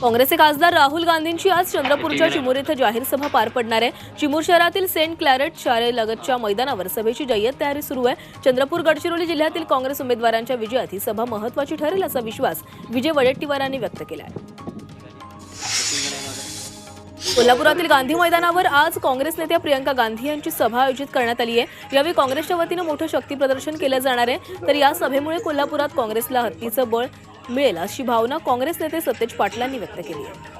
काँग्रेसचे खासदार राहुल गांधींची आज चंद्रपूरच्या चिमूर इथं जाहीर सभा पार पडणार आहे. चिमूर शहरातील सेंट क्लॅरेट शाळेलगतच्या मैदानावर सभेची जय्यत तयारी सुरू आहे. चंद्रपूर गडचिरोली जिल्ह्यातील काँग्रेस उमेदवारांच्या विजयात ही सभा महत्वाची ठरेल असा विश्वास विजय वडेट्टीवारांनी व्यक्त केला आहे. कोल्हापुरातील गांधी मैदानावर आज काँग्रेस नेत्या प्रियंका गांधी यांची सभा आयोजित करण्यात आली आहे. यावेळी काँग्रेसच्या वतीनं मोठं शक्ती प्रदर्शन केलं जाणार आहे. तर या सभेमुळे कोल्हापुरात काँग्रेसला हत्तीचं बळ मिळेल अशी भावना काँग्रेस नेते सतेज पाटलांनी व्यक्त केली आहे.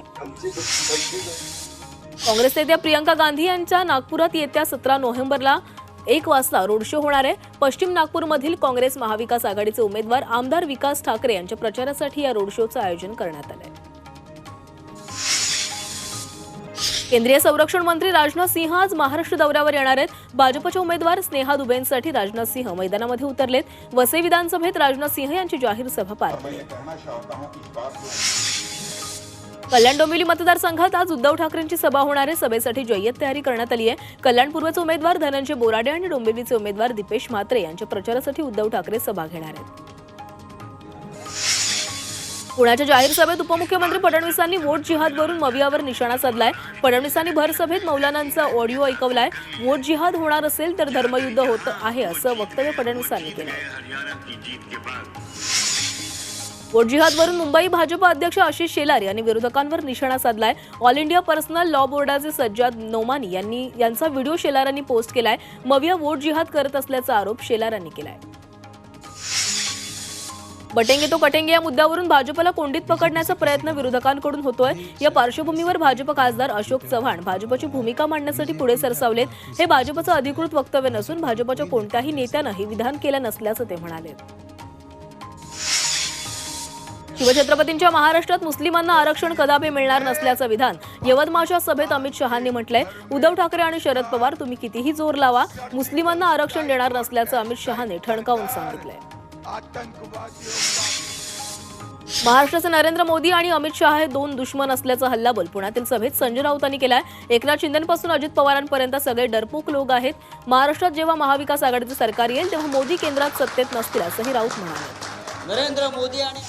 काँग्रेस नेत्या प्रियंका गांधी यांच्या नागपुरात येत्या सतरा नोव्हेंबरला एक वाजता रोड शो होणार आहे. पश्चिम नागपूरमधील काँग्रेस महाविकास आघाडीचे उमेदवार आमदार विकास ठाकरे यांच्या प्रचारासाठी या रोड शोचं आयोजन करण्यात आलं आहे केंद्रीय संरक्षण मंत्री राजनाथ सिंह आज महाराष्ट्र दौऱ्यावर येणार आहेत. भाजपच्या उमेदवार स्नेहा दुबेंसाठी राजनाथ सिंह मैदानामध्ये उतरलेत. वसई विधानसभेत राजनाथ सिंह यांची जाहीर सभा पार कल्याण डोंबिवली मतदारसंघात आज उद्धव ठाकरेंची सभा होणार आहे. सभेसाठी जय्यत तयारी करण्यात आली आहे. कल्याण पूर्वचे उमेदवार धनंजय बोराडे आणि डोंबिवलीचे उमेदवार दीपेश म्हात्रे यांच्या प्रचारासाठी उद्धव ठाकरे सभा घेणार आहेत. पुण्याच्या जाहीर सभेत उपमुख्यमंत्री फडणवीसांनी वोट जिहादवरून मवियावर निशाणा साधलाय. फडणवीसांनी भरसभेत मौलानांचा ऑडिओ ऐकवलाय. वोट जिहाद होणार असेल तर धर्मयुद्ध होत आहे असं वक्तव्य फडणवीसांनी केलं वोट जिहादवरून मुंबई भाजपा अध्यक्ष आशिष शेलार यांनी विरोधकांवर निशाणा साधलाय. ऑल इंडिया पर्सनल लॉ बोर्डाचे सज्जाद नोमानी यांनी यांचा व्हिडिओ शेलारांनी पोस्ट केलाय. मविया वोट जिहाद करत असल्याचा आरोप शेलारांनी केलाय. बटेंगे तो कटेंगे या मुद्द्यावरून भाजपला कोंडीत पकडण्याचा प्रयत्न विरोधकांकडून होतोय. या पार्श्वभूमीवर भाजप खासदार अशोक चव्हाण भाजपची भूमिका मांडण्यासाठी पुढे सरसावलेत. हे भाजपचं अधिकृत वक्तव्य नसून भाजपच्या कोणत्याही नेत्यानं हे विधान केलं नसल्याचं ते म्हणाले. शिवछत्रपतींच्या महाराष्ट्रात मुस्लिमांना आरक्षण कदापि मिळणार नसल्याचं विधान यवतमाळच्या सभेत अमित शहांनी म्हटलंय. उद्धव ठाकरे आणि शरद पवार तुम्ही कितीही जोर लावा मुस्लिमांना आरक्षण देणार नसल्याचं अमित शहाने ठणकावून सांगितलंय. महाराष्ट्राचे नरेंद्र मोदी आणि अमित शहा हे दोन दुश्मन असल्याचा हल्लाबोल पुण्यातील सभेत संजय राऊतांनी केलाय. एकनाथ शिंदेपासून अजित पवारांपर्यंत सगळे डरपोक लोक आहेत. महाराष्ट्रात जेव्हा महाविकास आघाडीचं सरकार येईल तेव्हा मोदी केंद्रात सत्तेत नसतील असंही राऊत म्हणाले. नरेंद्र मोदी आणि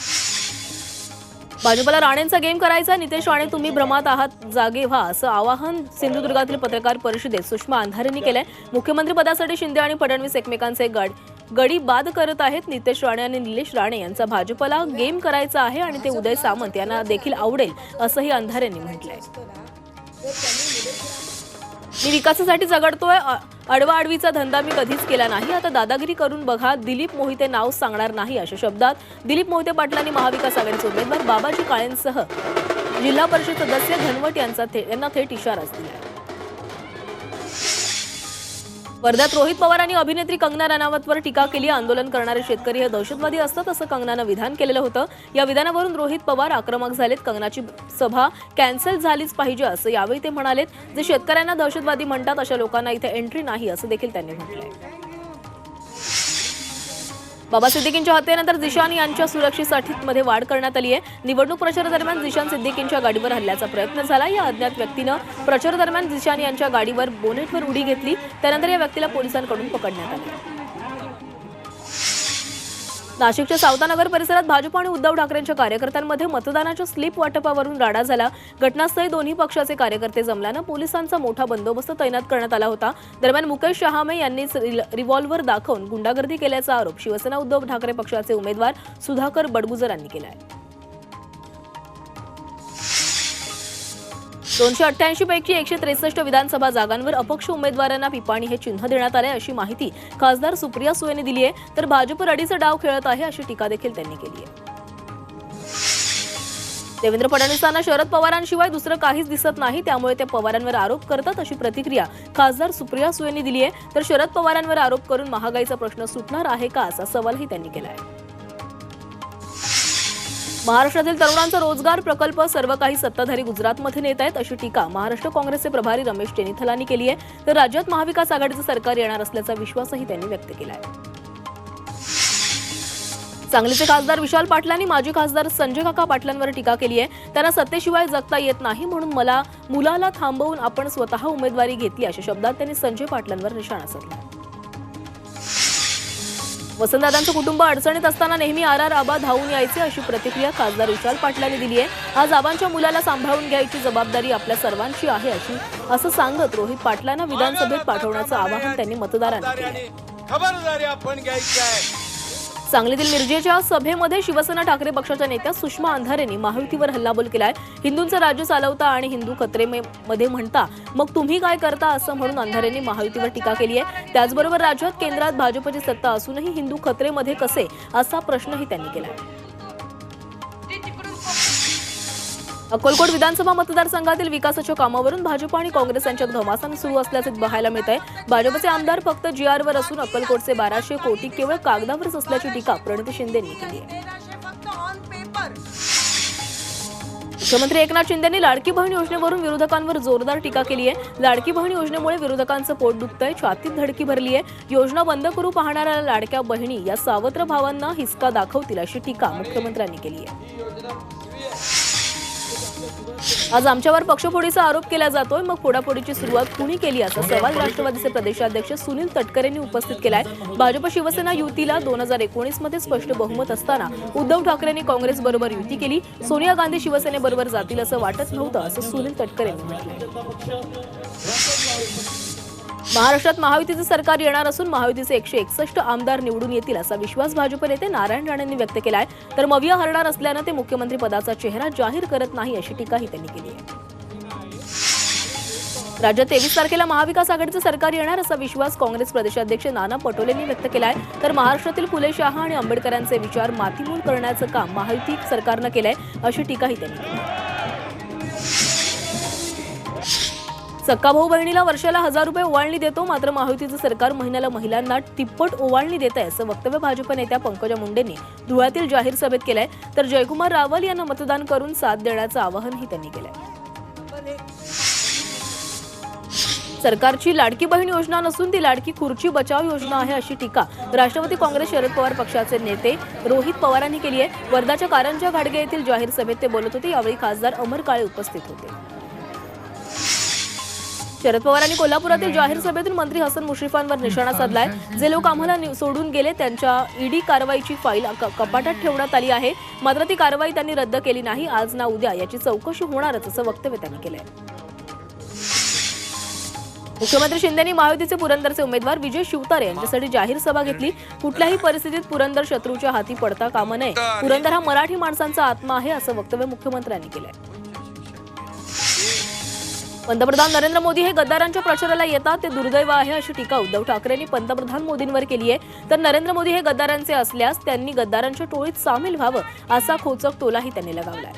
भाजपला राणेंचा गेम करायचा नितेश राणे तुम्ही भ्रमात आहात जागे व्हा असं आवाहन सिंधुदुर्गातील पत्रकार परिषदेत सुषमा अंधारेंनी केलंय. मुख्यमंत्री पदासाठी शिंदे आणि फडणवीस एकमेकांचे गड गडी बाद करत आहेत. नितेश राणे आणि निलेश राणे यांचा भाजपला गेम करायचा आहे आणि ते उदय सामंत यांना देखील आवडेल असंही अंधारेंनी म्हटलंय. मी विकासासाठी झगडतोय. अडवाअडवीचा धंदा मी कधीच केला नाही. आता दादागिरी करून बघा दिलीप मोहिते नाव सांगणार नाही अशा शब्दात. दिलीप मोहिते पाटलांनी महाविकास आघाडीचे उमेदवार बाबाजी काळेंसह जिल्हा परिषद सदस्य धनवट यांचा थे- यांना थेट इशाराच दिला वर्ध्यात रोहित पवार आणि अभिनेत्री कंगना राणावतवर टीका केली. आंदोलन करणारे शेतकरी हे दहशतवादी असतात असं कंगनानं विधान केलेलं होतं. या विधानावरून रोहित पवार आक्रमक झालेत. कंगनाची सभा कॅन्सल झालीच पाहिजे असं यावेळी ते म्हणालेत. जे शेतकऱ्यांना दहशतवादी म्हणतात अशा लोकांना इथे एंट्री नाही असं देखील त्यांनी म्हटलंय. बाबा सिद्दीकींच्या हत्येनंतर जिशान यांच्या सुरक्षेसाठी मध्ये वाढ करण्यात आली आहे. निवडणूक प्रचारादरम्यान जिशान सिद्दीकींच्या गाडीवर हल्ल्याचा प्रयत्न झाला. या अज्ञात व्यक्तीनं प्रचारादरम्यान जिशान यांच्या गाडीवर बोनेटवर उडी घेतली. त्यानंतर या व्यक्तीला पोलिसांकडून पकडण्यात आले. नाशिकच्या सावतानगर परिसरात भाजप आणि उद्धव ठाकरेंच्या कार्यकर्त्यांमध्ये मतदानाच्या स्लिप वाटपावरून राडा झाला. घटनास्थळी दोन्ही पक्षाचे कार्यकर्ते जमल्यानं पोलिसांचा मोठा बंदोबस्त तैनात करण्यात आला होता. दरम्यान मुकेश शहामे यांनीच रिल- रिव्हॉल्व्हर दाखवून गुंडागर्दी केल्याचा आरोप शिवसेना उद्धव ठाकरे पक्षाचे उमेदवार सुधाकर बडगुजर यांनी केला आहे दोनशे अठ्ठ्याऐंशी पैकी एकशे त्रेसष्ट विधानसभा जागांवर अपक्ष उमेदवारांना पिपाणी हे चिन्ह देण्यात आले अशी माहिती खासदार सुप्रिया सुळेने दिली आहे. तर भाजप रडीचा डाव खेळत आहे अशी टीका देखील त्यांनी केली आहे. देवेंद्र फडणवीसांना शरद पवारांशिवाय दुसरं काहीच दिसत नाही. त्यामुळे ते पवारांवर आरोप करतात अशी प्रतिक्रिया खासदार सुप्रिया सुळेंनी दिली आहे. तर शरद पवारांवर आरोप करून महागाईचा प्रश्न सुटणार आहे का असा सवालही त्यांनी केला आहे महाराष्ट्रातील तरुणांचा रोजगार प्रकल्प सर्व काही सत्ताधारी गुजरातमध्ये नेत आहेत अशी टीका महाराष्ट्र काँग्रेसचे प्रभारी रमेश टेनिथलांनी केली आहे. तर राज्यात महाविकास आघाडीचं सरकार येणार असल्याचा विश्वासही त्यांनी व्यक्त केला आहे. सांगलीचे खासदार विशाल पाटलांनी माजी खासदार संजय काका पाटलांवर टीका केली आहे. त्यांना सत्तेशिवाय जगता येत नाही म्हणून मला मुलाला थांबवून आपण स्वतः उमेदवारी घेतली अशा शब्दात त्यांनी संजय पाटलांवर निशाणा साधला वसंतदादांचं कुटुंब अडचणीत असताना नेहमी आर आर आबा धावून यायचे अशी प्रतिक्रिया खासदार विशाल पाटलांनी दिली आहे. आज आबांच्या मुलाला सांभाळून घ्यायची जबाबदारी आपल्या सर्वांची आहे अशी असं सांगत रोहित पाटलांना विधानसभेत पाठवण्याचं आवाहन त्यांनी मतदारांना केलं. खबरदारी आपण घ्यायची आहे. सांगलीतील मिरजेच्या सभेमध्ये शिवसेना ठाकरे पक्षाच्या नेत्या सुषमा अंधारेंनी महायुतीवर हल्लाबोल केलाय. हिंदूंचं राज्य चालवता आणि हिंदू खत्रे मध्ये म्हणता मग तुम्ही काय करता असं म्हणून अंधारेंनी महायुतीवर टीका केली आहे. त्याचबरोबर राज्यात केंद्रात भाजपची सत्ता असूनही हिंदू खत्रेमध्ये कसे? असा प्रश्नही त्यांनी केलाय. अक्कलकोट विधानसभा मतदारसंघातील विकासाच्या कामावरून भाजप आणि काँग्रेस यांच्यात घमासान सुरू असल्याचे पाहायला मिळत आहे भाजपचे आमदार फक्त जी आरवर असून अक्कलकोटचे बाराशे कोटी केवळ कागदावरच असल्याची टीका प्रणिती शिंदेंनी केली आहे. मुख्यमंत्री एकनाथ शिंदेंनी लाडकी बहीण योजनेवरून विरोधकांवर जोरदार टीका केली आहे. लाडकी बहीण योजनेमुळे विरोधकांचं पोट दुखतंय छातीत धडकी भरली आहे. योजना बंद करू पाहणाऱ्या लाडक्या बहिणी या सावत्र भावांना हिसका दाखवतील अशी टीका मुख्यमंत्र्यांनी केली आहे. आज आमच्यावर पक्षफोडीचा आरोप केला जातोय. मग फोडाफोडीची सुरुवात कुणी केली? असा सवाल राष्ट्रवादीचे प्रदेशाध्यक्ष सुनील तटकरेंनी उपस्थित केलाय. भाजप शिवसेना युतीला दोन हजार एकोणीसमध्ये स्पष्ट बहुमत असताना उद्धव ठाकरेंनी काँग्रेस बरोबर युती केली. सोनिया गांधी शिवसेनेबरोबर जातील असं वाटत नव्हतं असं सुनील तटकरेंनी म्हटलं महाराष्ट्रात महायुतीचं सरकार येणार असून महायुतीचे एकशे एकसष्ट आमदार निवडून येतील असा विश्वास भाजप नेते नारायण राणेंनी व्यक्त केला आहे तर मविया हरणार असल्यानं ते मुख्यमंत्री पदाचा चेहरा जाहीर करत नाही अशी टीकाही त्यांनी केली आहे. राज्यात तेवीस तारखेला महाविकास आघाडीचं सरकार येणार असा विश्वास काँग्रेस प्रदेशाध्यक्ष नाना पटोलेंनी व्यक्त केला आहे तर महाराष्ट्रातील फुले शाह आणि आंबेडकरांचे विचार मातीमूल करण्याचं काम महायुती सरकारनं केलंय अशी टीकाही त्यांनी केली सक्का भाऊ बहिणीला वर्षाला हजार रुपये ओवाळणी देतो मात्र महायुतीचं सरकार महिन्याला महिलांना तिप्पट ओवाळणी देत आहे असं वक्तव्य भाजप नेत्या पंकजा मुंडेंनी धुळ्यातील जाहीर सभेत केलंय. तर जयकुमार रावल यांना मतदान करून साथ देण्याचं आवाहनही त्यांनी केलंय. सरकारची लाडकी बहीण योजना नसून ती लाडकी खुर्ची बचाव योजना आहे अशी टीका राष्ट्रवादी काँग्रेस शरद पवार पक्षाचे नेते रोहित पवारांनी केली आहे. वर्धाच्या कारंजा घाडगे येथील जाहीर सभेत ते बोलत होते. यावेळी खासदार अमर काळे उपस्थित होते. शरद पवारांनी कोल्हापुरातील जाहीर सभेतून मंत्री हसन मुश्रीफांवर निशाणा साधलाय. जे लोक आम्हाला सोडून गेले त्यांच्या ईडी कारवाईची फाईल कपाटात ठेवण्यात आली आहे. मात्र ती कारवाई त्यांनी रद्द केली नाही. आज ना उद्या याची चौकशी होणारच असं वक्तव्य त्यांनी केलंय. मुख्यमंत्री शिंदेनी महायुतीचे पुरंदरचे उमेदवार विजय शिवतारे यांच्यासाठी जाहीर सभा घेतली. कुठल्याही परिस्थितीत पुरंदर शत्रूच्या हाती पडता कामा नये. पुरंदर हा मराठी माणसांचा आत्मा आहे असं वक्तव्य मुख्यमंत्र्यांनी केलंय. पंतप्रधान नरेंद्र मोदी हे गद्दारांच्या प्रचाराला येतात ते दुर्दैव आहे अशी टीका उद्धव ठाकरेंनी पंतप्रधान मोदींवर केली आहे. तर नरेंद्र मोदी हे गद्दारांचे असल्यास त्यांनी गद्दारांच्या टोळीत सामील व्हावं असा खोचक टोलाही त्यांनी लगावलाय.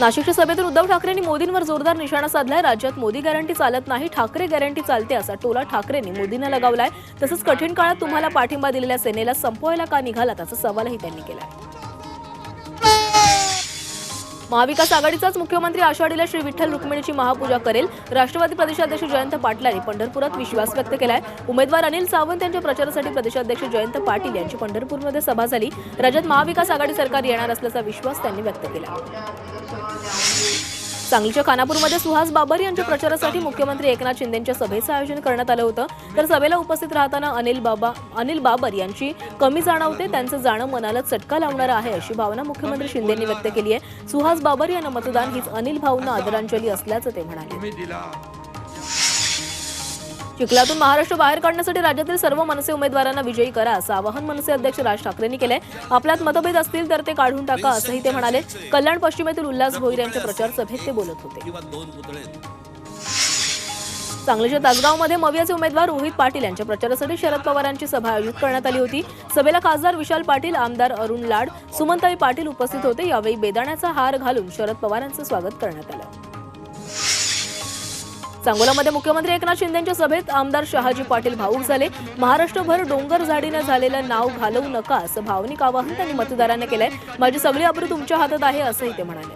नाशिकच्या सभेतून उद्धव ठाकरेंनी मोदींवर जोरदार निशाणा साधलाय. राज्यात मोदी गॅरंटी चालत नाही ठाकरे गॅरंटी चालते असा टोला ठाकरेंनी मोदींना लगावलाय. तसंच कठीण काळात तुम्हाला पाठिंबा दिलेल्या सेनेला संपवायला का निघाला असा सवालही त्यांनी केलाय. महाविकास आघाडीचाच मुख्यमंत्री आषाढीला श्री विठ्ठल रुक्मिणीची महापूजा करेल. राष्ट्रवादी प्रदेशाध्यक्ष जयंत पाटलांनी पंढरपुरात विश्वास व्यक्त केलाय. उमेदवार अनिल सावंत यांच्या प्रचारासाठी प्रदेशाध्यक्ष जयंत पाटील यांची पंढरपूरमध्ये सभा झाली. राज्यात महाविकास आघाडी सरकार येणार असल्याचा विश्वास त्यांनी व्यक्त केला. सांगलीच्या खानापूरमध्ये सुहास बाबर यांच्या प्रचारासाठी मुख्यमंत्री एकनाथ शिंदेच्या सभेचं आयोजन करण्यात आलं होतं. तर सभेला उपस्थित राहताना अनिल बाबा अनिल बाबर यांची कमी जाणवते त्यांचं जाणं मनाला चटका लावणारं आहे अशी भावना मुख्यमंत्री शिंदेंनी व्यक्त केली आहे. सुहास बाबर यांना मतदान हीच अनिल भाऊंना आदरांजली असल्याचं ते म्हणाले. चिखलातून महाराष्ट्र बाहेर काढण्यासाठी राज्यातील सर्व मनसे उमेदवारांना विजयी करा असं आवाहन मनसे अध्यक्ष राज ठाकरेंनी केलंय. आपल्यात मतभेद असतील तर ते काढून टाका असंही ते म्हणाले. कल्याण पश्चिमेतील उल्हास भोईर यांच्या प्रचार सभेत ते बोलत होते. सांगलीच्या तासगावमध्ये मवियाचे उमेदवार रोहित पाटील यांच्या प्रचारासाठी शरद पवारांची सभा आयोजित करण्यात आली होती. सभेला खासदार विशाल पाटील आमदार अरुण लाड सुमनताई पाटील उपस्थित होते. यावेळी बेदाण्याचा हार घालून शरद पवारांचं स्वागत करण्यात आलं. सांगोलामध्ये मुख्यमंत्री एकनाथ शिंदेच्या सभेत आमदार शहाजी पाटील भाऊक झाले. महाराष्ट्रभर डोंगर झाडीनं झालेलं नाव घालवू नका असं भावनिक आवाहन त्यांनी मतदारांना केलंय. माझी सगळी अब्रू तुमच्या हातात आहे असंही ते म्हणाले.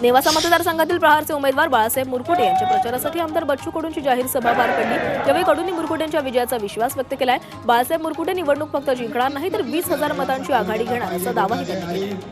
नेवासा मतदारसंघातील प्रहारचे उमेदवार बाळासाहेब मुरकुटे यांच्या प्रचारासाठी आमदार बच्चू कडूंची जाहीर सभा पार पडली. यावेळी कडूंनी मुरकुटेंच्या विजयाचा विश्वास व्यक्त केलाय. बाळासाहेब मुरकुटे निवडणूक फक्त जिंकणार नाही तर वीस हजार मतांची आघाडी घेणार असा दावाही त्यांनी केला.